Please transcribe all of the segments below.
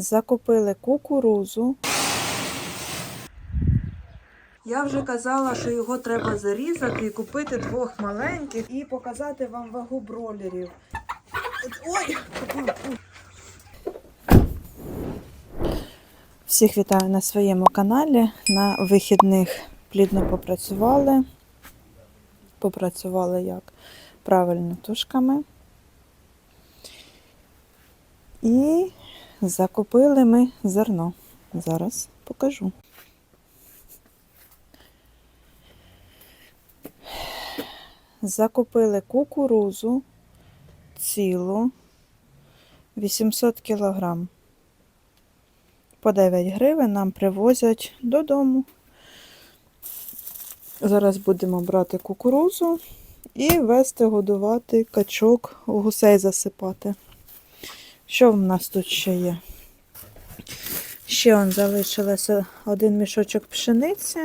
закупили кукурузу. Я вже казала, що його треба зарізати і купити двох маленьких і показати вам вагу бролерів. Ой! Всіх вітаю на своєму каналі. На вихідних плідно попрацювали. Попрацювали як правильно тушками. І закупили ми зерно. Зараз покажу. Закупили кукурузу цілу 800 кілограм. По 9 гривень нам привозять додому. Зараз будемо брати кукурузу і вести годувати качок, гусей засипати. Що в нас тут ще є? Ще он залишилося один мішочок пшениці.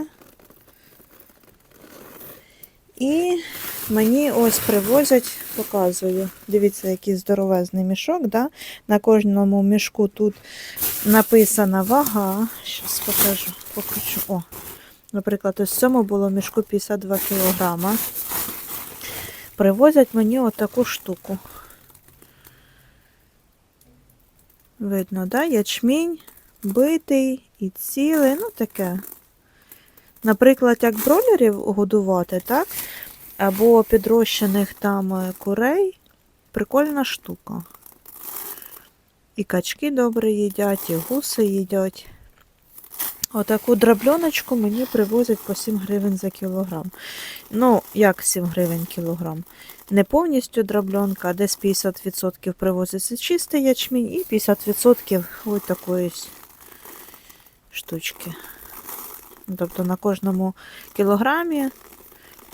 І мені ось привозять, показую. Дивіться, який здоровезний мішок. Да? На кожному мішку тут написана вага. Зараз покажу, покажу. О, наприклад, ось цьому було мішку 52 кг. Привозять мені отаку штуку. Видно, да? Ячмінь битий і цілий, ну таке. Наприклад, як бролерів годувати, так? Або підрощених там е, курей. Прикольна штука. І качки добре їдять, і гуси їдять. Отаку дробльоночку мені привозять по 7 гривень за кілограм. Ну, як 7 гривень кілограм? Не повністю дробльонка, а десь 50% привозиться чистий ячмінь і 50% ось такої штучки. Тобто на кожному кілограмі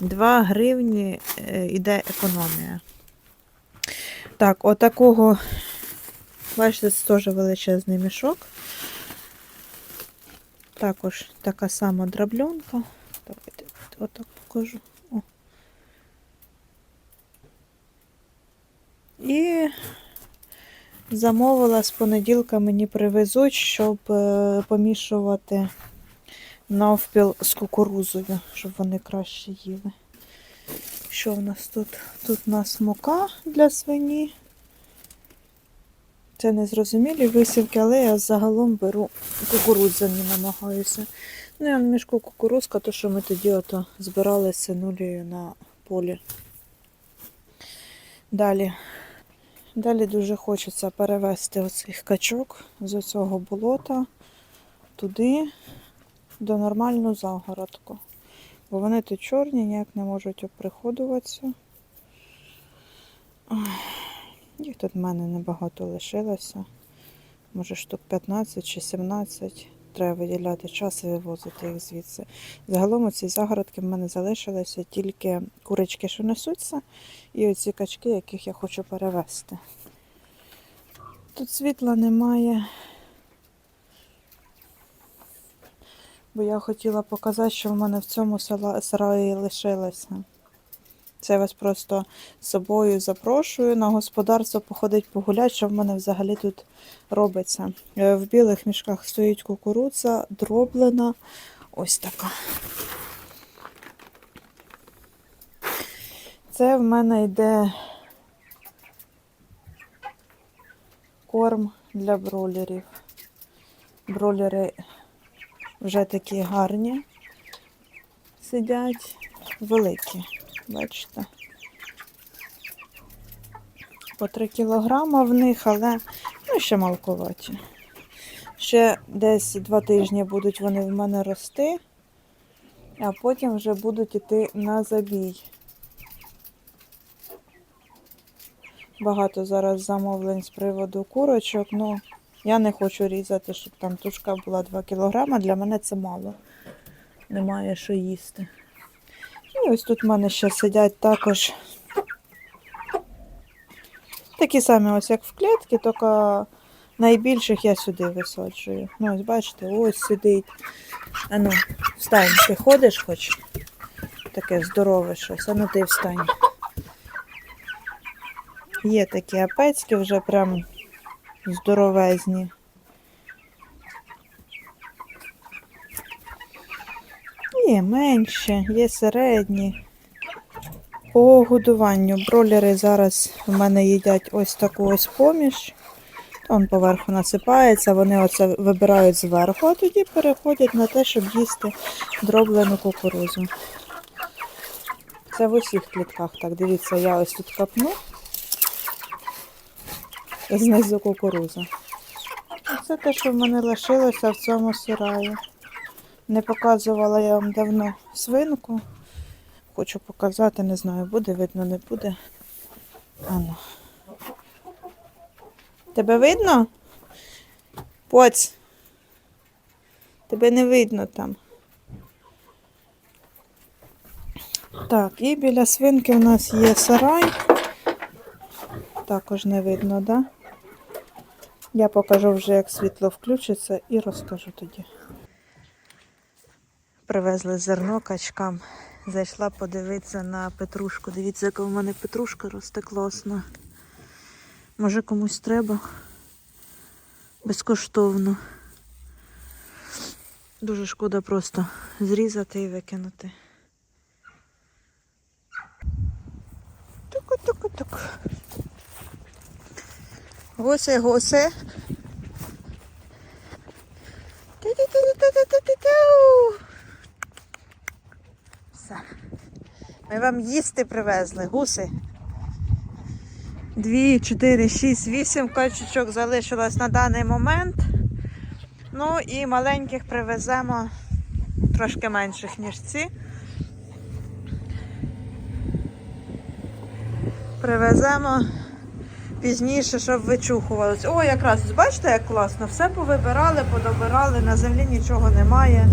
2 гривні е, йде економія. Так, отакого, бачите, це теж величезний мішок. Також така сама дробльонка. Давайте отак покажу. О. І замовила з понеділка мені привезуть, щоб е, помішувати навпіл з кукурузою, щоб вони краще їли. Що в нас тут? Тут у нас мука для свині. Це незрозумілі висівки, але я загалом беру кукурудзяні намагаюся. Ну, я мішку кукурузка, то що ми тоді ото збирали з синулею на полі. Далі. Далі дуже хочеться перевезти оцих качок з оцього болота туди, до нормальну загородку. Бо вони тут чорні, ніяк не можуть оприходуватися. Ой, Їх тут в мене небагато лишилося. Може штук 15 чи 17. Треба виділяти час і вивозити їх звідси. Загалом у цій загородки в мене залишилися тільки курочки, що несуться, і оці качки, яких я хочу перевезти. Тут світла немає. Бо я хотіла показати, що в мене в цьому сараї лишилося. Це я вас просто з собою запрошую на господарство походить погуляти, що в мене взагалі тут робиться. Е, В білих мішках стоїть кукурудза, дроблена. Ось така. Це в мене йде корм для бролерів. Бролери вже такі гарні сидять, великі, бачите. По 3 кілограма в них, але ну, ще малковаті. Ще десь два тижні будуть вони в мене рости, а потім вже будуть іти на забій. Багато зараз замовлень з приводу курочок, ну я не хочу різати, щоб там тушка була 2 кілограма. Для мене це мало. Немає що їсти. І ось тут в мене ще сидять також такі самі, ось як в клітці, тільки найбільших я сюди висаджую. Ну, ось бачите, ось сидить. А ну, встань, ти ходиш хоч? Таке здорове щось. А ну ти встань. Є такі апецькі вже прям здоровезні. Є менше, є середні. По годуванню бролери зараз в мене їдять ось таку ось поміж. Там поверху насипається, вони оце вибирають зверху, а тоді переходять на те, щоб їсти дроблену кукурузу. Це в усіх клітках. Так, дивіться, я ось тут капну. І знизу кукуруза. Це те, що в мене лишилося в цьому сараї. Не показувала я вам давно свинку. Хочу показати, не знаю, буде видно, не буде. Ану. Тебе видно? Поць. Тебе не видно там. Так, і біля свинки у нас є сарай. Також не видно, да? Я покажу вже, як світло включиться, і розкажу тоді. Привезли зерно качкам. Зайшла подивитися на петрушку. Дивіться, яка в мене петрушка росте класно. Може комусь треба. Безкоштовно. Дуже шкода просто зрізати і викинути. Туку-туку-тук. Гуси, гуси. Ту-ту-ту-ту-ту-ту-ту. Все. Ми вам їсти привезли, гуси. Дві, чотири, шість, вісім качечок залишилось на даний момент. Ну і маленьких привеземо трошки менших, ніж ці. Привеземо пізніше, щоб вичухувалось. О, якраз бачите, як класно. Все повибирали, подобирали, на землі нічого немає,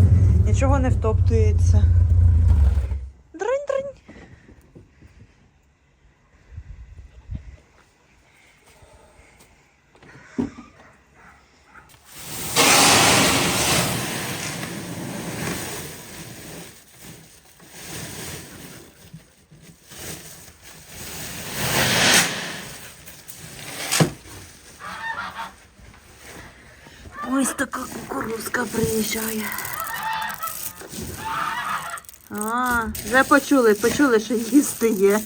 нічого не втоптується. Ось така кукурузка приїжджає. А, вже почули, почули, що їсти є.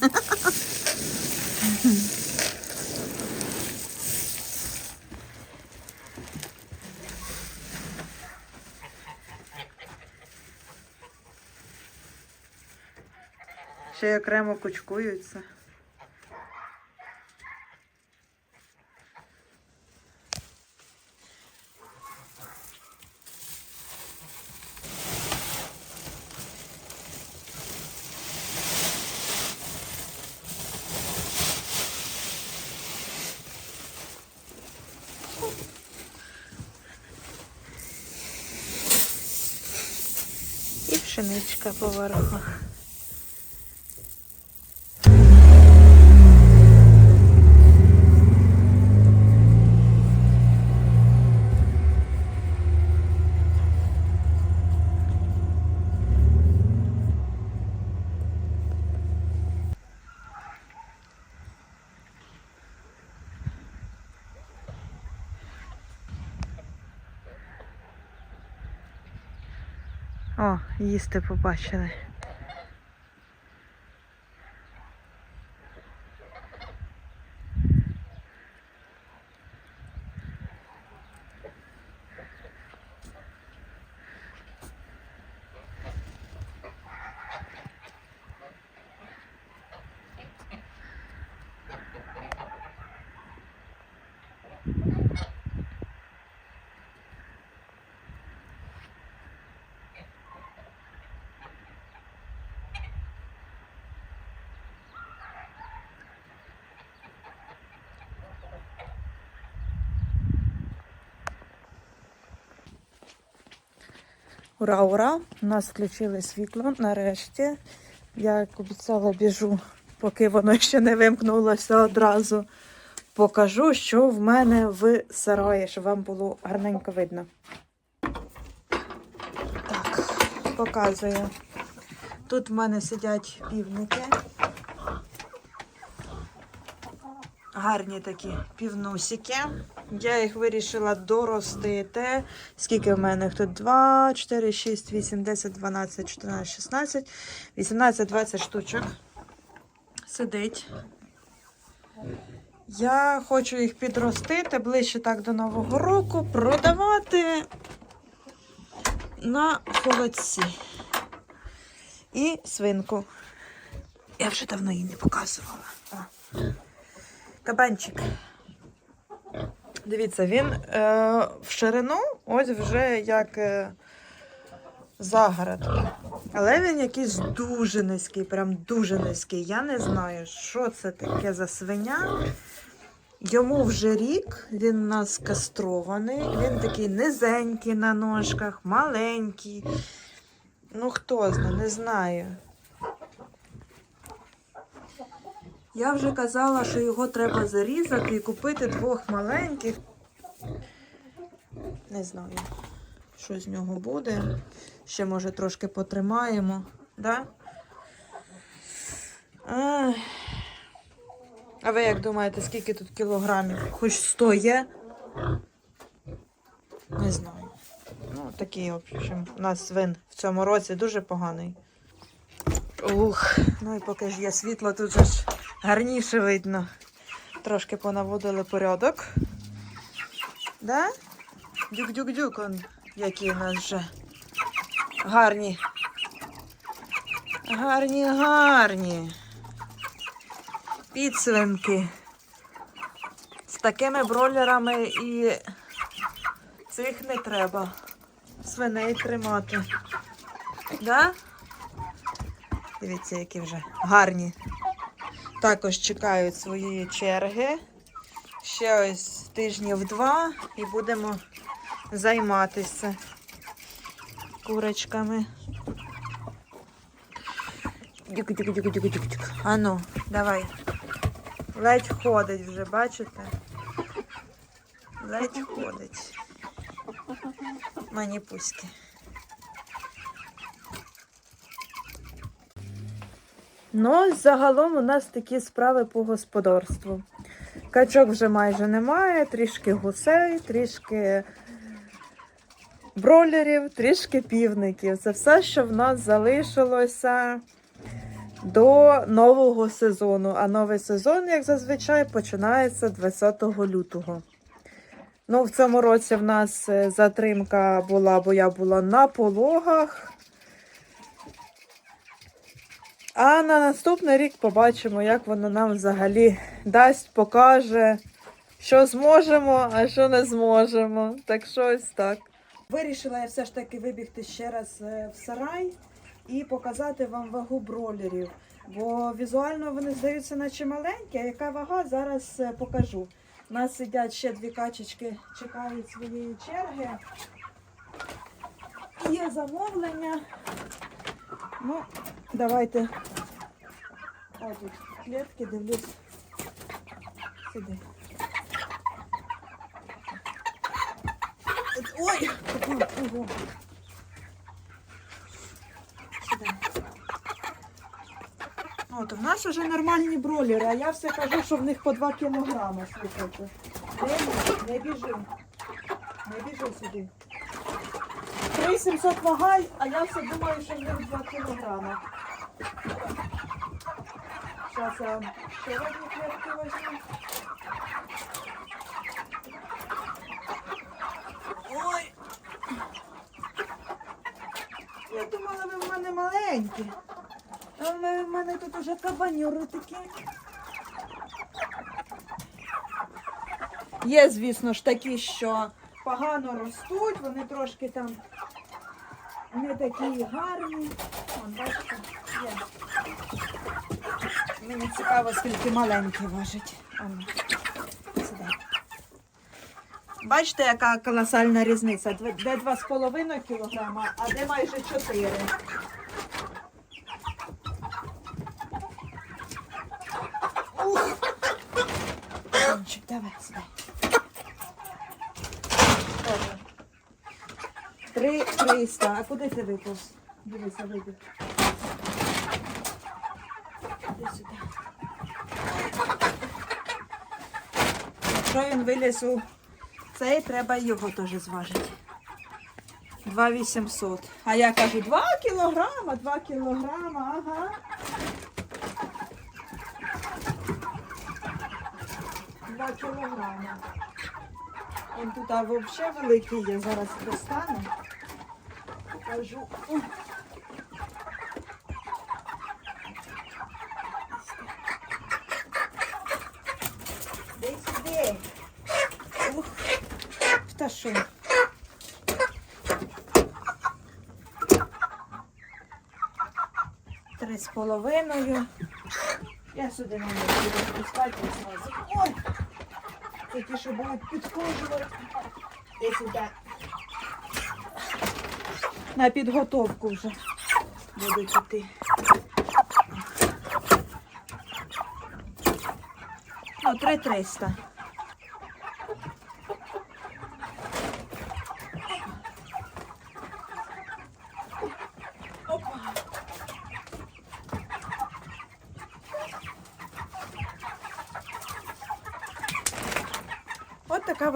Ще й окремо кучкуються. І по поверху. О, їсти побачили. Ура, ура! У нас включили світло нарешті. Я, як обіцяла, біжу, поки воно ще не вимкнулося одразу. Покажу, що в мене в сараї, щоб вам було гарненько видно. Так, показую. Тут в мене сидять півники. Гарні такі півнусики. Я їх вирішила доростити. Скільки в мене їх тут? 2, 4, 6, 8, 10, 12, 14, 16, 18, 20 штучок. Сидить. Я хочу їх підростити ближче так до Нового року, продавати на холодці. І свинку. Я вже давно її не показувала. Кабанчик. Дивіться, він е, в ширину ось вже як е, загород. Але він якийсь дуже низький, прям дуже низький. Я не знаю, що це таке за свиня. Йому вже рік, він у нас кастрований, він такий низенький на ножках, маленький. Ну, хто знає, не знаю. Я вже казала, що його треба зарізати і купити двох маленьких. Не знаю, що з нього буде. Ще, може, трошки потримаємо, да? А ви як думаєте, скільки тут кілограмів? Хоч 100 є? Не знаю. Ну, такий, в общем, у нас свин в цьому році дуже поганий. Ух, ну і поки ж є світло, тут же ж гарніше видно. Трошки понаводили порядок. Да? Дюк-дюк-дюк, он, які у нас вже гарні. Гарні, гарні. Підсвинки. З такими бройлерами і цих не треба. Свиней тримати. Да? Дивіться, які вже гарні. Також чекають своєї черги. Ще ось тижнів два і будемо займатися курочками. Дюк-дюк-дюк-дюк-дюк. Ану, давай. Ледь ходить вже, бачите? Ледь ходить. Маніпуськи. Ну, загалом у нас такі справи по господарству. Качок вже майже немає, трішки гусей, трішки бролерів, трішки півників. Це все, що в нас залишилося до нового сезону. А новий сезон, як зазвичай, починається 20 лютого. Ну, в цьому році в нас е, затримка була, бо я була на пологах. А на наступний рік побачимо, як воно нам взагалі дасть, покаже, що зможемо, а що не зможемо. Так що ось так. Вирішила я все ж таки вибігти ще раз е, в сарай і показати вам вагу бролерів. Бо візуально вони здаються наче маленькі, а яка вага, зараз е, покажу. У нас сидять ще дві качечки, чекають своєї черги. Є замовлення. Ну, давайте. О, тут клітки, дивлюсь. Сюди. Ой! Ого. Сюди. От, в нас вже нормальні бролери, а я все кажу, що в них по 2 кілограми, слухайте. Не біжи. Не біжи сюди. 3700 вага, а я все думаю, що в них 2 кілограми. Зараз я ще одну клітку возьму. Ой! Я думала, ви в мене маленькі. А в мене тут уже кабанюри такі. Є, звісно ж, такі, що погано ростуть, вони трошки там не такі гарні. Вон, бачите, є. Мені цікаво, скільки маленькі важать. Ану, сюди. Бачите, яка колосальна різниця? Де де 2,5 кілограма, а де майже 4. Ух! Давай сюди. Добре. Три триста. А куди ти випав? Дивися, сюди. Якщо він виліз у цей треба його теж зважити. 2800. А я кажу, 2 кілограма, 2 кілограма, ага. 2 кілограма. Он тут а, взагалі великий є, зараз достану. Покажу. Ой. Десь сюди. Ух, та що? Три з половиною. Я сюди не буду пускати зразу. Це ті, що будуть підкожувати. Десь так. На підготовку вже будуть йти. Ну, 3 300.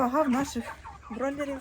Вага в наших бройлерів.